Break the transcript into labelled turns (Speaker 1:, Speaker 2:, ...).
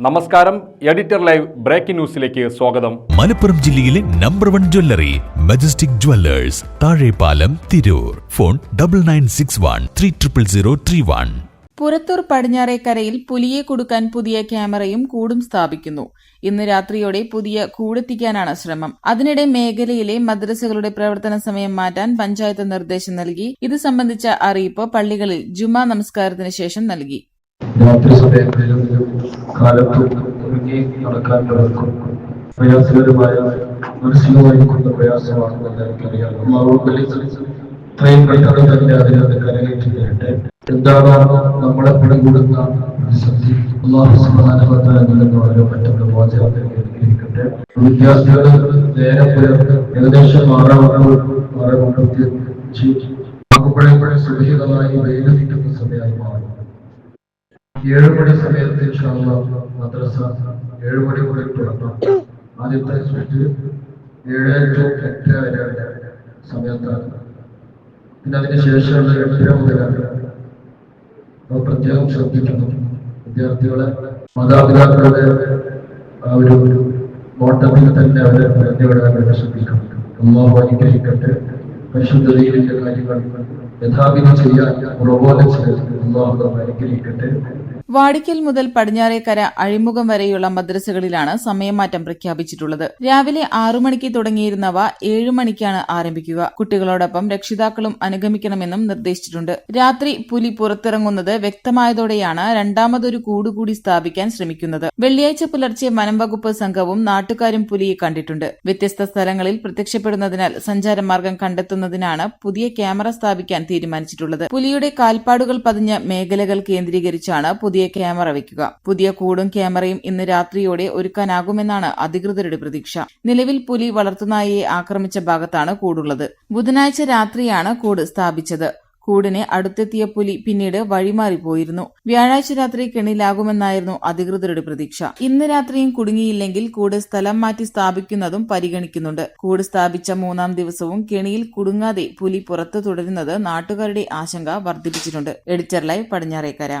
Speaker 1: നമസ്കാരം editor live breaking ന്യൂസിലേക്ക് സ്വാഗതം.
Speaker 2: മലപ്പുറം ജില്ലയിലെ number one jewellery Majestic Jewellers Thazhepalam Tirur. Phone double nine six one three triple zero three one
Speaker 3: Purathur പടിഞ്ഞാറേക്കരയിൽ പുലിയെ കൊടുക്കാൻ പുതിയ ക്യാമറയും കൂടും സ്ഥാപിക്കുന്നു. ഇന്ന് രാത്രിയോടെ പുതിയ കൂടെത്തിക്കാനാണ് ശ്രമം. അതിനിടെ മേഖലയിലെ മദ്രസകളുടെ പ്രവർത്തന സമയം മാറ്റാൻ പഞ്ചായത്ത് നിർദ്ദേശം നൽകി. ഇത് സംബന്ധിച്ച അറിയിപ്പ് പള്ളികളിൽ ജുമാ നമസ്കാരത്തിന് ശേഷം നൽകി.
Speaker 4: രാത്രി സമയങ്ങളിലും കാലത്തും ഒരുങ്ങി നടക്കാൻ നടക്കും പ്രയാസകരമായ മാനസികമായിരിക്കുന്ന പ്രയാസമാണെന്ന് എനിക്കറിയാം. ഇത്രയും പെട്ടെന്ന് തന്നെ അതിനകത്ത് കരകയറ്റി വരട്ടെ എന്താണ് നമ്മളെ പിടികൂടുന്ന പ്രതിസന്ധി അള്ളാഹു സുബ്ഹാനഹു നിന്ന് വളരെ പെട്ടെന്ന് നൽകിയിരിക്കട്ടെ വിദ്യാർത്ഥികൾ നേരെ പുലർന്ന് ഏകദേശം ആറാം ആറ് മണിക്കൂർ ആകുമ്പോഴേപ്പോഴും സുരക്ഷിതമായി വേദനിക്കുന്ന സമയമായി മാറും. ഏഴ് മണി സമയത്ത് ഇൻഷാല്ല മദ്രസ ഏഴ് മണി മുതൽ തുടങ്ങാം. ആദ്യത്തെ സ്വിച്ച് ഏഴ് ടു എട്ട് വരെ സമയത്താണ്. പിന്നെ അതിന് ശേഷമുള്ള എട്ടര മുതലാണ്. അപ്പോൾ പ്രത്യേകം ശ്രദ്ധിക്കണം. വിദ്യാർത്ഥികളെ മാതാപിതാക്കളുടെ ആ ഒരു ഓട്ടത്തിൽ തന്നെ അവരെ പറഞ്ഞുവിടാൻ വേണ്ടി ശ്രദ്ധിക്കണം. അള്ളാഹു അനുഗ്രഹിക്കട്ടെ. പരിശുദ്ധതയിലെ കാര്യങ്ങൾ യഥാവിധി ചെയ്യാൻ പ്രബോധം ചെയ്ത് നമ്മെ അനുഗ്രഹിക്കട്ടെ.
Speaker 3: വാടിക്കൽ മുതൽ പടിഞ്ഞാറേക്കര അഴിമുഖം വരെയുള്ള മദ്രസകളിലാണ് സമയമാറ്റം പ്രഖ്യാപിച്ചിട്ടുള്ളത്. രാവിലെ ആറു മണിക്ക് തുടങ്ങിയിരുന്നവ ഏഴു മണിക്കാണ് ആരംഭിക്കുക. കുട്ടികളോടൊപ്പം രക്ഷിതാക്കളും അനുഗമിക്കണമെന്നും നിർദ്ദേശിച്ചിട്ടുണ്ട്. രാത്രി പുലി പുറത്തിറങ്ങുന്നത് വ്യക്തമായതോടെയാണ് രണ്ടാമതൊരു കൂടുകൂടി സ്ഥാപിക്കാൻ ശ്രമിക്കുന്നത്. വെള്ളിയാഴ്ച പുലർച്ചെ വനം വകുപ്പ് സംഘവും നാട്ടുകാരും പുലിയെ കണ്ടിട്ടുണ്ട്. വ്യത്യസ്ത സ്ഥലങ്ങളിൽ പ്രത്യക്ഷപ്പെടുന്നതിനാൽ സഞ്ചാരമാർഗം കണ്ടെത്തുന്നതിനാണ് പുതിയ ക്യാമറ സ്ഥാപിക്കാൻ തീരുമാനിച്ചിട്ടുള്ളത്. പുലിയുടെ കാൽപ്പാടുകൾ പതിഞ്ഞ മേഖലകൾ കേന്ദ്രീകരിച്ചാണ് പുതിയ ക്യാമറ വയ്ക്കുക പുതിയ കൂടും ക്യാമറയും ഇന്ന് രാത്രിയോടെ ഒരുക്കാനാകുമെന്നാണ് അധികൃതരുടെ പ്രതീക്ഷ. നിലവിൽ പുലി വളർത്തുനായയെ ആക്രമിച്ച ഭാഗത്താണ് കൂടുള്ളത്. ബുധനാഴ്ച രാത്രിയാണ് കൂട് സ്ഥാപിച്ചത്. കൂടിനെ അടുത്തെത്തിയ പുലി പിന്നീട് വഴിമാറിപ്പോയിരുന്നു. വ്യാഴാഴ്ച രാത്രി കെണിലാകുമെന്നായിരുന്നു അധികൃതരുടെ പ്രതീക്ഷ. ഇന്ന് രാത്രിയും കുടുങ്ങിയില്ലെങ്കിൽ കൂട് സ്ഥലം മാറ്റി സ്ഥാപിക്കുന്നതും പരിഗണിക്കുന്നുണ്ട്. കൂട് സ്ഥാപിച്ച മൂന്നാം ദിവസവും കെണിയിൽ കുടുങ്ങാതെ പുലി പുറത്തു തുടരുന്നത് നാട്ടുകാരുടെ ആശങ്ക വർദ്ധിപ്പിച്ചിട്ടുണ്ട്. Editor live Padinjarekkara.